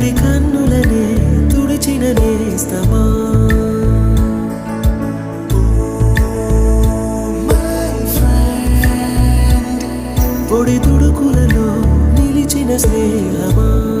అతడి కన్నులనే తుడిచిన స్తమా. పొడి తుడుకులలో నిలిచిన స్నేహమా.